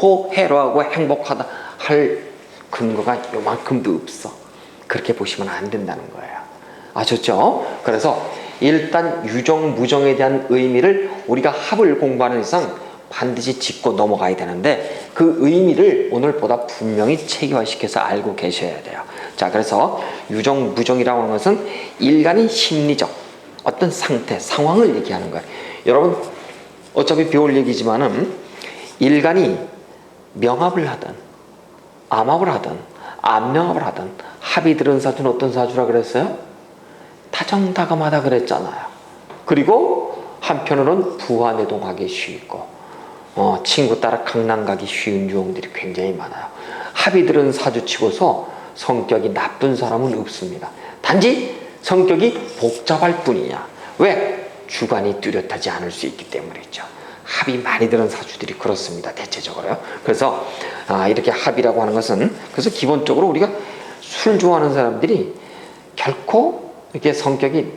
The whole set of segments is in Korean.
좋고 해로하고 행복하다 할 근거가 요만큼도 없어. 그렇게 보시면 안 된다는 거예요. 아셨죠? 그래서 일단 유정 무정에 대한 의미를 우리가 합을 공부하는 이상 반드시 짚고 넘어가야 되는데 그 의미를 오늘보다 분명히 체계화시켜서 알고 계셔야 돼요. 자, 그래서 유정 무정이라고 하는 것은 일간의 심리적 어떤 상태, 상황을 얘기하는 거예요. 여러분 어차피 배울 얘기지만은 일간이 명합을 하든 암합을 하든 암명합을 하든 합이 들은 사주는 어떤 사주라 그랬어요? 다정다감하다 그랬잖아요. 그리고 한편으로는 부하내동하기 쉽고 어, 친구 따라 강남 가기 쉬운 유형들이 굉장히 많아요. 합이 들은 사주치고서 성격이 나쁜 사람은 없습니다. 단지 성격이 복잡할 뿐이야. 왜? 주관이 뚜렷하지 않을 수 있기 때문이죠. 합이 많이 들은 사주들이 그렇습니다. 대체적으로요. 그래서 아, 이렇게 합이라고 하는 것은 그래서 기본적으로 우리가 술 좋아하는 사람들이 결코 이렇게 성격이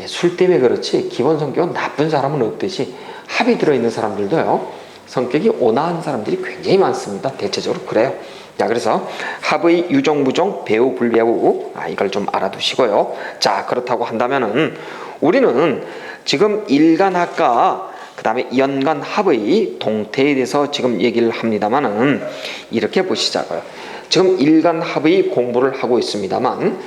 예, 술 때문에 그렇지 기본 성격은 나쁜 사람은 없듯이 합이 들어있는 사람들도요 성격이 온화한 사람들이 굉장히 많습니다 대체적으로 그래요 자 그래서 합의 유정무정 배우 불배우 아 이걸 좀 알아두시고요 자 그렇다고 한다면은 우리는 지금 일간학과 그 다음에 연간 합의 동태에 대해서 지금 얘기를 합니다만은 이렇게 보시자고요 지금 일간 합의 공부를 하고 있습니다만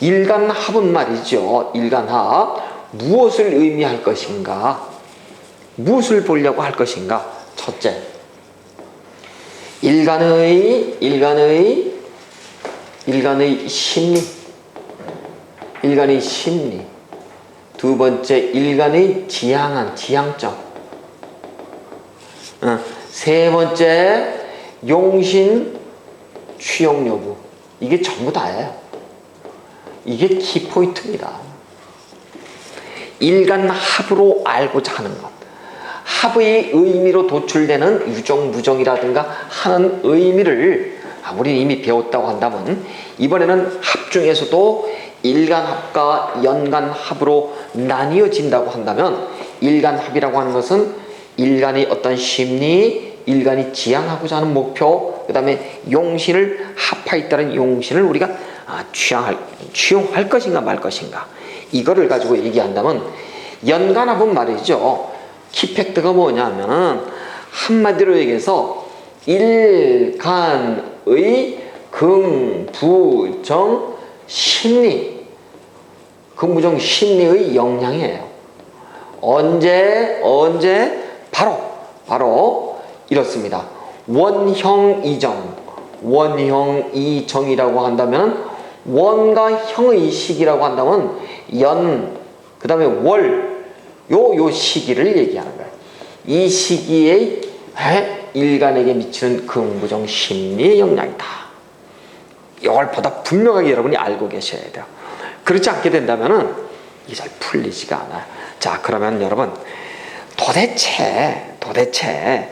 일간 합은 말이죠. 일간 합 무엇을 의미할 것인가? 무엇을 보려고 할 것인가? 첫째, 일간의 일간의 일간의 심리, 일간의 심리. 두 번째, 일간의 지향한 지향점. 어, 세 번째, 용신 취용 여부. 이게 전부 다예요. 이게 키포인트입니다. 일간 합으로 알고자 하는 것. 합의 의미로 도출되는 유정무정이라든가 하는 의미를 우리는 이미 배웠다고 한다면 이번에는 합 중에서도 일간합과 연간합으로 나뉘어진다고 한다면 일간합이라고 하는 것은 일간의 어떤 심리, 일간이 지향하고자 하는 목표, 그 다음에 용신을 합하있다는 용신을 우리가 아, 취향할, 취용할 것인가 말 것인가. 이거를 가지고 얘기한다면 연간합은 말이죠. 키팩트가 뭐냐면은 한마디로 얘기해서 일간의 금부정 심리. 금부정 심리의 영향이에요. 언제 언제 바로 바로 이렇습니다 원형 이정 원형 이정이라고 한다면 원과 형의 시기라고 한다면 연, 그 다음에 월, 요, 요 시기를 얘기하는 거예요. 이 시기에 일간에게 미치는 긍부정 심리의 영향이다. 이걸 보다 분명하게 여러분이 알고 계셔야 돼요. 그렇지 않게 된다면은 이게 잘 풀리지가 않아요. 자, 그러면 여러분, 도대체, 도대체,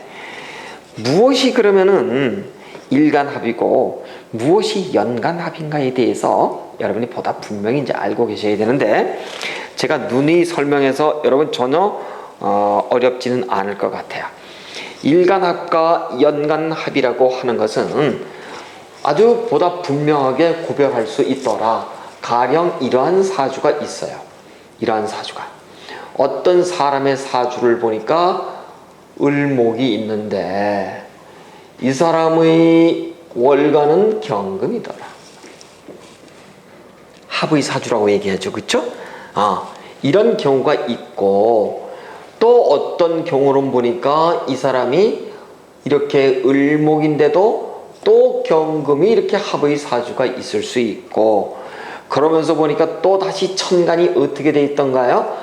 무엇이 그러면은 일간합이고 무엇이 연간합인가에 대해서 여러분이 보다 분명히 이제 알고 계셔야 되는데 제가 눈이 설명해서 여러분 전혀 어, 어렵지는 않을 것 같아요. 일간합과 연간합이라고 하는 것은 아주 보다 분명하게 구별할 수 있더라. 가령 이러한 사주가 있어요. 이러한 사주가 어떤 사람의 사주를 보니까 을목이 있는데 이 사람의 월간은 경금이더라. 합의 사주라고 얘기하죠. 그렇죠? 아, 이런 경우가 있고 또 어떤 경우로 보니까 이 사람이 이렇게 을목인데도 또 경금이 이렇게 합의 사주가 있을 수 있고 그러면서 보니까 또 다시 천간이 어떻게 돼 있던가요?